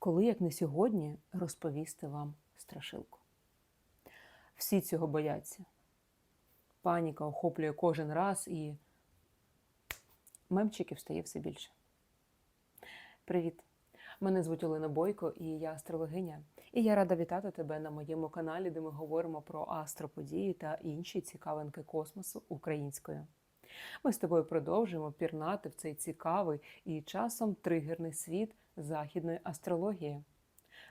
коли, як не сьогодні, розповісти вам страшилку. Всі цього бояться. Паніка охоплює кожен раз і мемчиків стає все більше. Привіт! Мене звуть Олена Бойко, і я астрологиня. І я рада вітати тебе на моєму каналі, де ми говоримо про астроподії та інші цікавинки космосу українською. Ми з тобою продовжуємо пірнати в цей цікавий і часом тригерний світ західної астрології.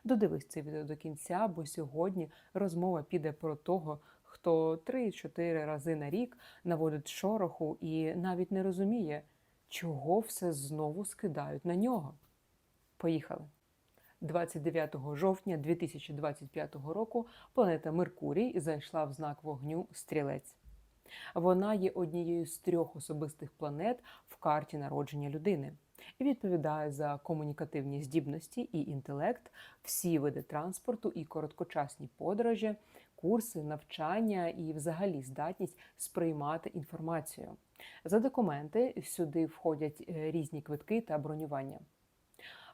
Додивись це відео до кінця, бо сьогодні розмова піде про того, хто 3-4 рази на рік наводить шороху і навіть не розуміє, чого все знову скидають на нього. Поїхали! 29 жовтня 2025 року планета Меркурій зайшла в знак вогню Стрілець. Вона є однією з трьох особистих планет в карті народження людини і відповідає за комунікативні здібності і інтелект, всі види транспорту і короткочасні подорожі, курси, навчання і, взагалі, здатність сприймати інформацію. За документи сюди входять е, різні квитки та бронювання.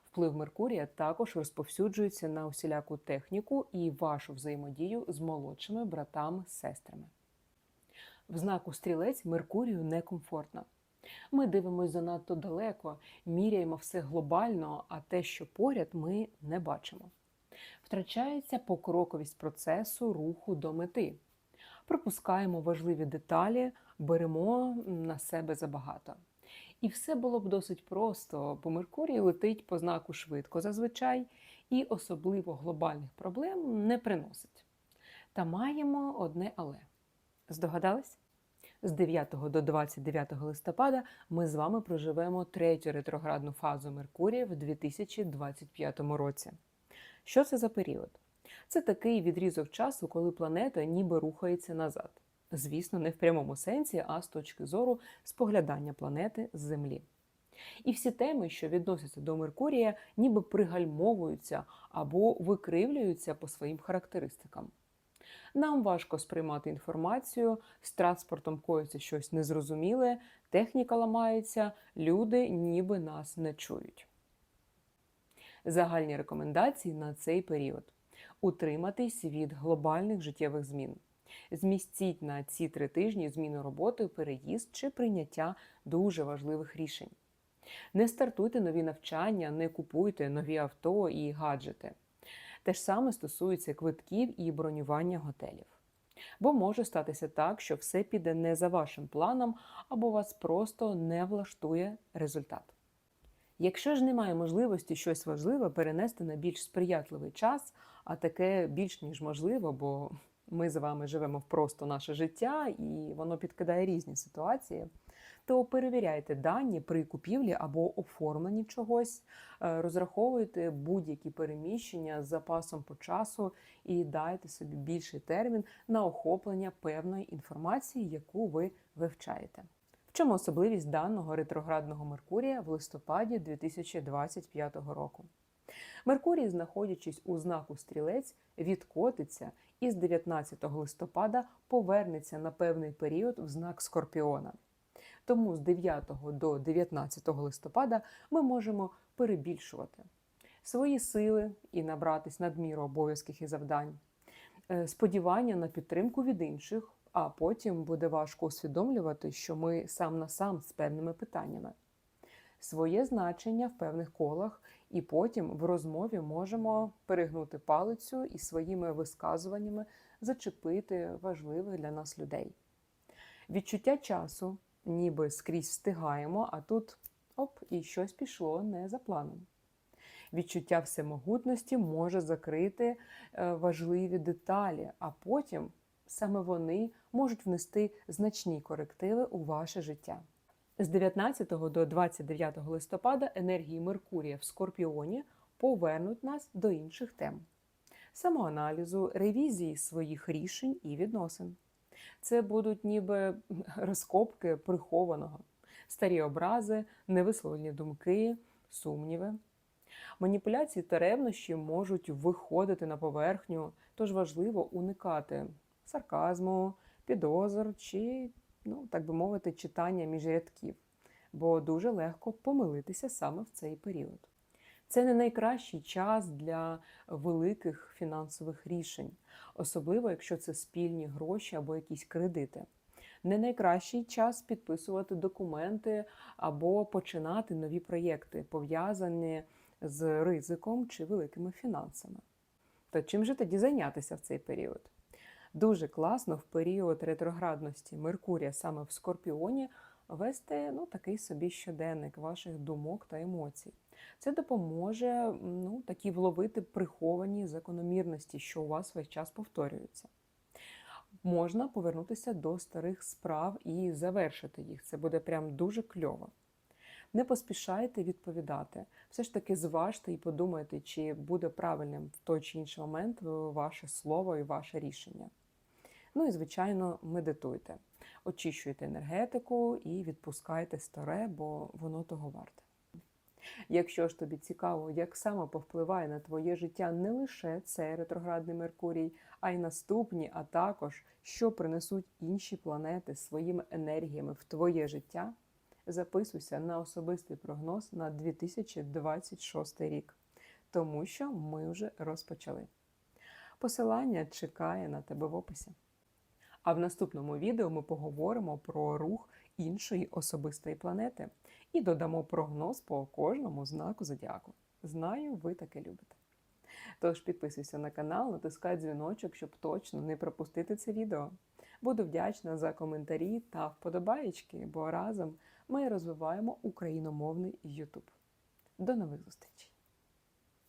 Вплив Меркурія також розповсюджується на усіляку техніку і вашу взаємодію з молодшими братами-сестрами. В знаку стрілець Меркурію некомфортно. Ми дивимося занадто далеко, міряємо все глобально, а те, що поряд, ми не бачимо. Втрачається покроковість процесу руху до мети. Пропускаємо важливі деталі, беремо на себе забагато. І все було б досить просто, бо Меркурій летить по знаку швидко зазвичай і особливо глобальних проблем не приносить. Та маємо одне але. Здогадались? З 9 до 29 листопада ми з вами проживемо третю ретроградну фазу Меркурія в 2025 році. Що це за період? Це такий відрізок часу, коли планета ніби рухається назад. Звісно, не в прямому сенсі, а з точки зору споглядання планети з Землі. І всі теми, що відносяться до Меркурія, ніби пригальмовуються або викривлюються по своїм характеристикам. Нам важко сприймати інформацію, з транспортом коїться щось незрозуміле, техніка ламається, люди ніби нас не чують. Загальні рекомендації на цей період: утриматись від глобальних життєвих змін. Змістіть на ці три тижні зміну роботи, переїзд чи прийняття дуже важливих рішень. Не стартуйте нові навчання, не купуйте нові авто і гаджети. Те ж саме стосується квитків і бронювання готелів. Бо може статися так, що все піде не за вашим планом, або вас просто не влаштує результат. Якщо ж немає можливості щось важливе перенести на більш сприятливий час, а таке більш ніж можливо, бо ми з вами живемо просто наше життя і воно підкидає різні ситуації, то перевіряйте дані при купівлі або оформленні чогось, е, розраховуйте будь-які переміщення з запасом по часу і дайте собі більший термін на охоплення певної інформації, яку ви вивчаєте. В чому особливість даного ретроградного Меркурія в листопаді 2025 року? Меркурій, знаходячись у знаку стрілець, відкотиться і з 19 листопада повернеться на певний період в знак Скорпіона. Тому з 9 до 19 листопада ми можемо перебільшувати свої сили і набратись надміру обов'язків і завдань, е, сподівання на підтримку від інших, а потім буде важко усвідомлювати, що ми сам на сам з певними питаннями. Своє значення в певних колах, і потім в розмові можемо перегнути палицю і своїми висказуваннями зачепити важливих для нас людей. Відчуття часу ніби скрізь встигаємо, а тут оп, і щось пішло не за планом. Відчуття всемогутності може закрити е, важливі деталі, а потім саме вони можуть внести значні корективи у ваше життя. З 19 до 29 листопада енергії Меркурія в Скорпіоні повернуть нас до інших тем самоаналізу, ревізії своїх рішень і відносин. Це будуть ніби розкопки прихованого, старі образи, невисловлені думки, сумніви. Маніпуляції та ревнощі можуть виходити на поверхню, тож важливо уникати сарказму, підозр чи, ну, так би мовити, читання між рядків, бо дуже легко помилитися саме в цей період. Це не найкращий час для великих фінансових рішень, особливо якщо це спільні гроші або якісь кредити. Не найкращий час підписувати документи або починати нові проєкти, пов'язані з ризиком чи великими фінансами. То чим же тоді зайнятися в цей період? Дуже класно в період ретроградності Меркурія саме в Скорпіоні вести ну, такий собі щоденник ваших думок та емоцій. Це допоможе ну, такі вловити приховані закономірності, що у вас весь час повторюються. Можна повернутися до старих справ і завершити їх. Це буде прям дуже кльово. Не поспішайте відповідати. Все ж таки зважте і подумайте, чи буде правильним в той чи інший момент ваше слово і ваше рішення. Ну і, звичайно, медитуйте, очищуйте енергетику і відпускайте старе, бо воно того варте. Якщо ж тобі цікаво, як саме повпливає на твоє життя не лише цей ретроградний Меркурій, а й наступні, а також що принесуть інші планети своїми енергіями в твоє життя, записуйся на особистий прогноз на 2026 рік, тому що ми вже розпочали. Посилання чекає на тебе в описі. А в наступному відео ми поговоримо про рух іншої особистої планети і додамо прогноз по кожному знаку зодіаку. Знаю, ви таке любите. Тож підписуйся на канал, натискай дзвіночок, щоб точно не пропустити це відео. Буду вдячна за коментарі та вподобаєчки, бо разом ми розвиваємо україномовний YouTube. До нових зустрічей!